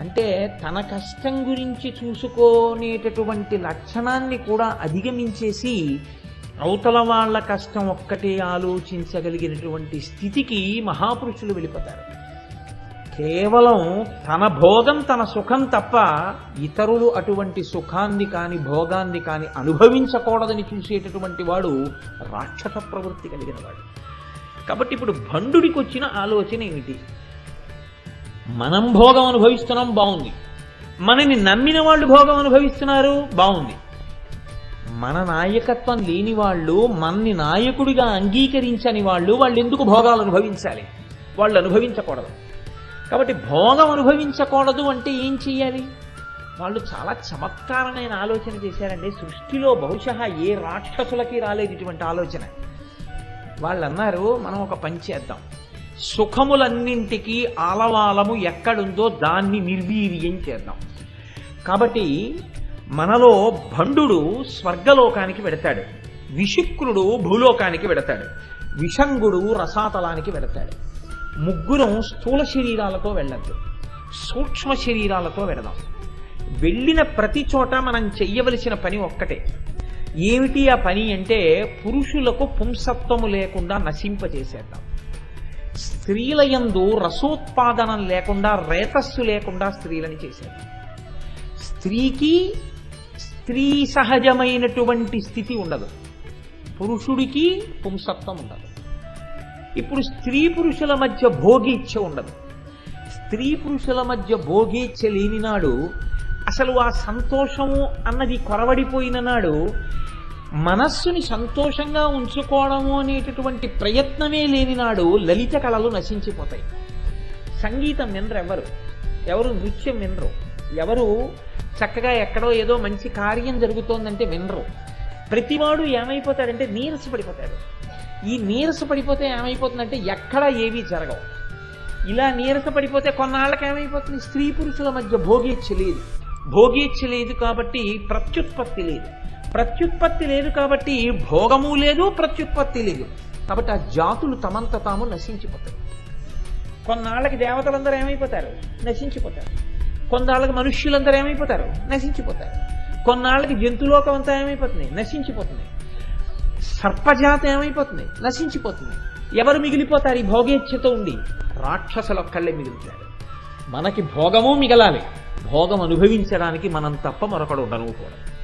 అంటే తన కష్టం గురించి చూసుకునేటటువంటి లక్షణాన్ని కూడా అధిగమించేసి అవతల వాళ్ళ కష్టం ఒక్కటే ఆలోచించగలిగినటువంటి స్థితికి మహాపురుషులు వెళ్ళిపోతారు. కేవలం తన భోగం తన సుఖం తప్ప ఇతరులు అటువంటి సుఖాన్ని కాని భోగాన్ని కాని అనుభవించకూడదని చూసేటటువంటి వాడు రాక్షస ప్రవృత్తి కలిగిన వాడు. కాబట్టి ఇప్పుడు భండుడికి వచ్చిన ఆలోచన ఏమిటి? మనం భోగం అనుభవిస్తున్నాం బాగుంది. మనని నమ్మిన వాళ్ళు భోగం అనుభవిస్తున్నారు బాగుంది. మన నాయకత్వం లేని వాళ్ళు మనని నాయకుడిగా అంగీకరించని వాళ్ళు వాళ్ళు ఎందుకు భోగాలు అనుభవించాలి? వాళ్ళు అనుభవించకూడదు. కాబట్టి భోగం అనుభవించకూడదు అంటే ఏం చెయ్యాలి? వాళ్ళు చాలా చమత్కారమైన ఆలోచన చేశారండి. సృష్టిలో బహుశా ఏ రాక్షసులకి రాలేదు ఇటువంటి ఆలోచన. వాళ్ళు అన్నారు మనం ఒక పని చేద్దాం. సుఖములన్నింటికీ ఆలవాలము ఎక్కడుందో దాన్ని నిర్వీర్యం చేద్దాం. కాబట్టి మనలో భండుడు స్వర్గలోకానికి వెడతాడు. విశుక్రుడు భూలోకానికి వెడతాడు. విషంగుడు రసాతలానికి వెడతాడు. ముగ్గురం స్థూల శరీరాలతో వెళ్ళద్దు. సూక్ష్మ శరీరాలతో వెడదాం. వెళ్ళిన ప్రతి చోట మనం చెయ్యవలసిన పని ఒక్కటే. ఏమిటి ఆ పని అంటే పురుషులకు పుంసత్వము లేకుండా నశింపజేసేద్దాం. స్త్రీల యందు రసోత్పాదనం లేకుండా రేతస్సు లేకుండా స్త్రీలని చేశారు. స్త్రీకి స్త్రీ సహజమైనటువంటి స్థితి ఉండదు. పురుషుడికి పుంసత్వం ఉండదు. ఇప్పుడు స్త్రీ పురుషుల మధ్య భోగీచ్ఛ ఉండదు. స్త్రీ పురుషుల మధ్య భోగీచ్ఛ లేని నాడు అసలు ఆ సంతోషము అన్నది కొరవడిపోయిన నాడు మనస్సుని సంతోషంగా ఉంచుకోవడము అనేటటువంటి ప్రయత్నమే లేని నాడు లలిత కళలు నశించిపోతాయి. సంగీతం వినరు ఎవరు? ఎవరు నృత్యం వినరు ఎవరు చక్కగా ఎక్కడో ఏదో మంచి కార్యం జరుగుతోందంటే వినరు ప్రతివాడు ఏమైపోతాడంటే నీరసపడిపోతాడు. ఈ నీరస పడిపోతే ఏమైపోతుందంటే ఎక్కడ ఏమీ జరగవు. ఇలా నీరస పడిపోతే కొన్నాళ్ళకి ఏమైపోతుంది? స్త్రీ పురుషుల మధ్య భోగేచ్ఛ లేదు. భోగేచ్ఛ లేదు కాబట్టి ప్రత్యుత్పత్తి లేదు. ప్రత్యుత్పత్తి లేదు కాబట్టి భోగము లేదు ప్రత్యుత్పత్తి లేదు. కాబట్టి ఆ జాతులు తమంత తాము నశించిపోతాయి. కొన్నాళ్ళకి దేవతలందరూ ఏమైపోతారు? నశించిపోతారు. కొన్నాళ్ళకి మనుష్యులందరూ ఏమైపోతారు? నశించిపోతారు. కొన్నాళ్ళకి జంతులోకం అంతా ఏమైపోతుంది? నశించిపోతుంది. సర్పజాత ఏమైపోతుంది? నశించిపోతుంది. ఎవరు మిగిలిపోతారు? ఈ భోగేచ్ఛతో ఉండి. రాక్షసుల ఒక్కళ్ళే మిగులుతారు. మనకి భోగము మిగలాలి. భోగం అనుభవించడానికి మనం తప్ప మరొకడు ఉండనుకోవడం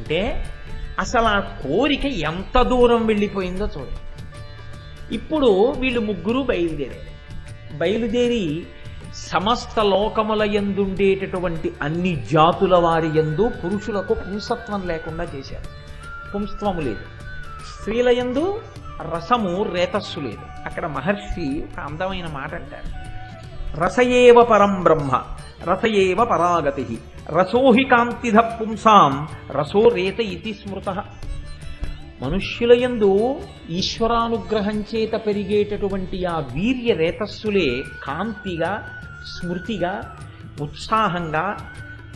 అంటే అసలు ఆ కోరిక ఎంత దూరం వెళ్ళిపోయిందో చూడండి ఇప్పుడు వీళ్ళు ముగ్గురు బయలుదేరారు. బయలుదేరి సమస్త లోకముల ఎందుండేటటువంటి అన్ని జాతుల వారి యందు పురుషులకు పుంసత్వం లేకుండా చేశారు. పుంస్త్వము లేదు. స్త్రీల యందు రసము రేతస్సు లేదు. అక్కడ మహర్షి ఒక అందమైన మాట అంటారు. రసయేవ పరం బ్రహ్మ రసయేవ పరాగతి. రసోహి కాంతిధ పుంసాం రసోరేత ఇది స్మృత. మనుష్యులయందు ఈశ్వరానుగ్రహం చేత పెరిగేటటువంటి ఆ వీర్య రేతస్సులే కాంతిగా స్మృతిగా ఉత్సాహంగా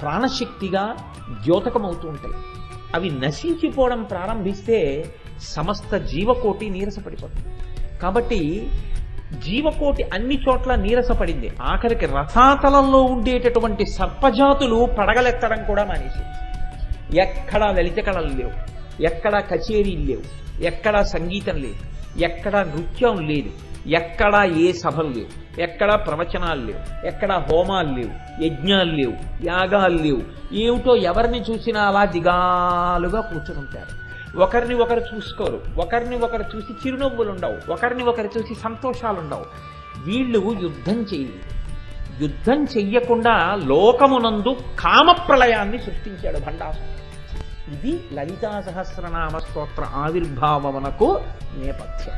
ప్రాణశక్తిగా ద్యోతకమవుతూ ఉంటాయి అవి నశించిపోవడం ప్రారంభిస్తే సమస్త జీవకోటి నీరసపడిపోతుంది. కాబట్టి జీవకోటి అన్ని చోట్ల నీరసపడింది. ఆఖరికి రసాతలంలో ఉండేటటువంటి సర్పజాతులు పడగలెత్తడం కూడా మానేసి. ఎక్కడా లలిత కళలు లేవు. ఎక్కడా కచేరీలు లేవు. ఎక్కడా సంగీతం లేదు. ఎక్కడా నృత్యం లేదు. ఎక్కడా ఏ సభలు లేవు. ఎక్కడా ప్రవచనాలు లేవు. ఎక్కడా హోమాలు లేవు. యజ్ఞాలు లేవు. యాగాలు లేవు. ఏమిటో ఎవరిని చూసినా అలా దిగాలుగా కూర్చుని ఉంటారు. ఒకరిని ఒకరు చూసుకోరు. ఒకరిని ఒకరు చూసి చిరునవ్వులు ఉండవు ఒకరిని ఒకరు చూసి సంతోషాలు ఉండవు వీళ్ళు యుద్ధం చేయాలి యుద్ధం చెయ్యకుండా లోకమునందు కామప్రలయాన్ని సృష్టించాడు భండాసు ఇది లలితా సహస్రనామ స్తోత్ర ఆవిర్భావమునకు నేపథ్యం.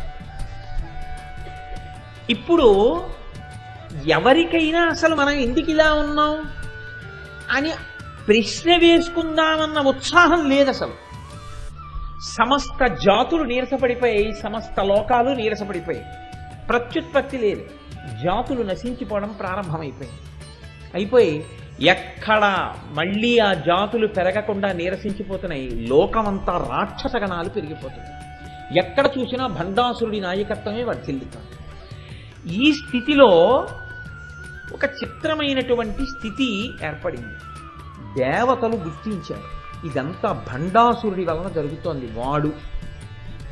ఇప్పుడు ఎవరికైనా అసలు మనం ఎందుకు ఇలా ఉన్నాం? అని ప్రశ్న వేసుకుందామన్న ఉత్సాహం లేదు అసలు సమస్త జాతులు నీరసపడిపోయాయి సమస్త లోకాలు నీరసపడిపోయాయి. ప్రత్యుత్పత్తి లేదు. జాతులు నశించిపోవడం ప్రారంభమైపోయింది. అయిపోయి ఎక్కడ మళ్ళీ ఆ జాతులు పెరగకుండా నీరసించిపోతున్నాయి లోకమంతా రాక్షసగణాలు పెరిగిపోతున్నాయి. ఎక్కడ చూసినా భండాసురుడి నాయకత్వమే వర్ధిల్లుతుంది. ఈ స్థితిలో ఒక చిత్రమైనటువంటి స్థితి ఏర్పడింది. దేవతలు గుర్తించారు. ఇదంతా భండాసురుడి వలన జరుగుతోంది. వాడు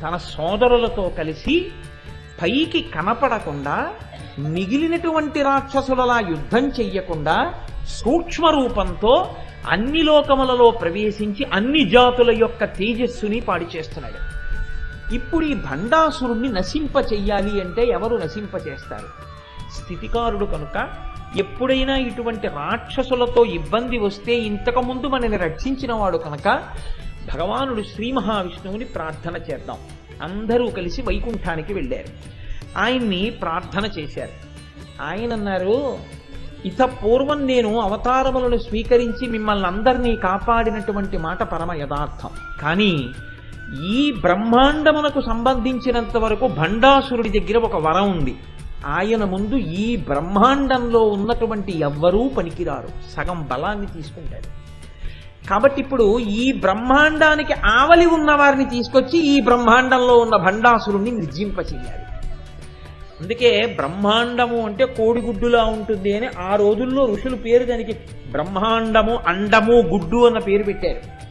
తన సోదరులతో కలిసి పైకి కనపడకుండా మిగిలినటువంటి రాక్షసులలా యుద్ధం చెయ్యకుండా సూక్ష్మ రూపంతో అన్ని లోకములలో ప్రవేశించి అన్ని జాతుల యొక్క తేజస్సుని పాడి చేస్తున్నాడు. ఇప్పుడు ఈ భండాసురుణ్ణి నశింప చెయ్యాలి అంటే ఎవరు నశింప చేస్తారు? స్థితికారుడు కనుక ఎప్పుడైనా ఇటువంటి రాక్షసులతో ఇబ్బంది వస్తే ఇంతకుముందు మనని రక్షించినవాడు కనుక భగవానుడు శ్రీ మహావిష్ణువుని ప్రార్థన చేద్దాం. అందరూ కలిసి వైకుంఠానికి వెళ్ళారు. ఆయన్ని ప్రార్థన చేశారు. ఆయన అన్నారు ఇత పూర్వం నేను అవతారములను స్వీకరించి మిమ్మల్ని అందరినీ కాపాడినటువంటి మాట పరమ యథార్థం. కానీ ఈ బ్రహ్మాండమునకు సంబంధించినంత వరకు భండాసురుడి దగ్గర ఒక వరం ఉంది. ఆయన ముందు ఈ బ్రహ్మాండంలో ఉన్నటువంటి ఎవ్వరూ పనికిరారు. సగం బలాన్ని తీసుకుంటాడు కాబట్టి ఇప్పుడు ఈ బ్రహ్మాండానికి ఆవలి ఉన్నవారిని తీసుకొచ్చి ఈ బ్రహ్మాండంలో ఉన్న భండాసురుణ్ణి నిర్జింపచేయాలి. అందుకే బ్రహ్మాండము అంటే కోడిగుడ్డులా ఉంటుంది అని ఆ రోజుల్లో ఋషులు పేరు దానికి బ్రహ్మాండము అండము గుడ్డు అన్న పేరు పెట్టారు.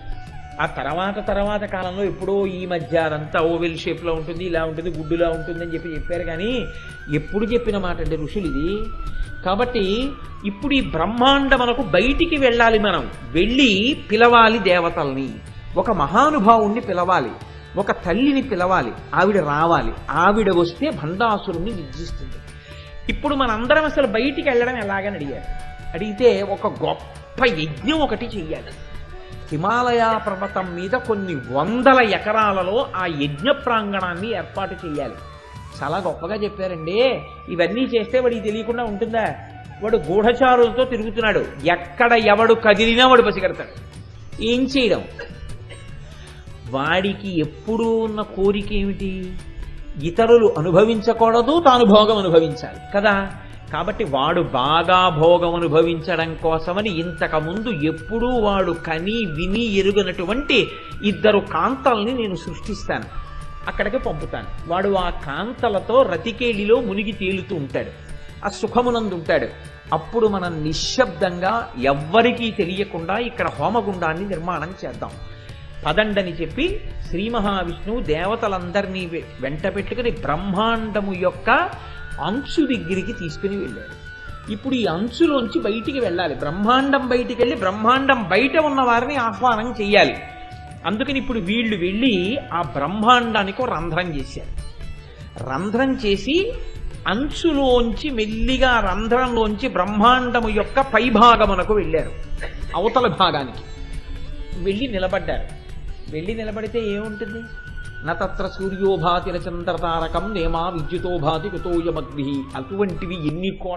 ఆ తర్వాత తర్వాత కాలంలో ఎప్పుడో ఈ మధ్య అదంతా ఓవెల్ షేప్లో ఉంటుంది ఇలా ఉంటుంది గుడ్డులా ఉంటుంది అని చెప్పి చెప్పారు. కానీ ఎప్పుడు చెప్పిన మాట అంటే ఋషులు ఇది. కాబట్టి ఇప్పుడు ఈ బ్రహ్మాండ మనకు బయటికి వెళ్ళాలి మనం. వెళ్ళి పిలవాలి దేవతల్ని. ఒక మహానుభావుణ్ణి పిలవాలి. ఒక తల్లిని పిలవాలి. ఆవిడ రావాలి. ఆవిడ వస్తే భండాసురుణ్ణి నిర్జిస్తుంది. ఇప్పుడు మనందరం అసలు బయటికి వెళ్ళడం ఎలాగని అడిగారు? అడిగితే ఒక గొప్ప యజ్ఞం ఒకటి చెయ్యాలి. హిమాలయ పర్వతం మీద కొన్ని వందల ఎకరాలలో ఆ యజ్ఞ ప్రాంగణాన్ని ఏర్పాటు చేయాలి. చాలా గొప్పగా చెప్పారండి. ఇవన్నీ చేస్తే వాడికి తెలియకుండా ఉంటుందా? వాడు గూఢచారులతో తిరుగుతున్నాడు. ఎక్కడ ఎవడు కదిలినా వాడు పసిగడతాడు. ఏం చేయడం? వాడికి ఎప్పుడూ ఉన్న కోరిక ఏమిటి? ఇతరులు అనుభవించకూడదు తాను భోగం అనుభవించాలి. కదా? కాబట్టి వాడు బాగా భోగం అనుభవించడం కోసమని ఇంతకుముందు ఎప్పుడూ వాడు కని విని ఎరుగనటువంటి ఇద్దరు కాంతల్ని నేను సృష్టిస్తాను. అక్కడికి పంపుతాను. వాడు ఆ కాంతలతో రతికేళిలో మునిగి తేలుతూ ఉంటాడు. ఆ సుఖమునందు ఉంటాడు. అప్పుడు మనం నిశ్శబ్దంగా ఎవ్వరికీ తెలియకుండా ఇక్కడ హోమగుండాన్ని నిర్మాణం చేద్దాం. పదండని చెప్పి శ్రీ మహావిష్ణువు దేవతలందరినీ వెంట పెట్టుకుని బ్రహ్మాండము యొక్క అంచు దగ్గరికి తీసుకుని వెళ్ళాడు ఇప్పుడు ఈ అంచులోంచి బయటికి వెళ్ళాలి. బ్రహ్మాండం బయటికి వెళ్ళి బ్రహ్మాండం బయట ఉన్న వారిని ఆహ్వానం చెయ్యాలి. అందుకని ఇప్పుడు వీళ్ళు వెళ్ళి ఆ బ్రహ్మాండానికి రంధ్రం చేశారు. రంధ్రం చేసి అంచులోంచి మెల్లిగా రంధ్రంలోంచి బ్రహ్మాండము యొక్క పైభాగమునకు వెళ్ళారు. అవతల భాగానికి. వెళ్ళి నిలబడ్డారు. వెళ్ళి నిలబడితే ఏముంటుంది? నత్ర సూర్యోభాతి చంద్రతారకం నేమా విద్యుతోభాతి కుతోయమగ్ని. అటువంటివి ఎన్ని కోట్ల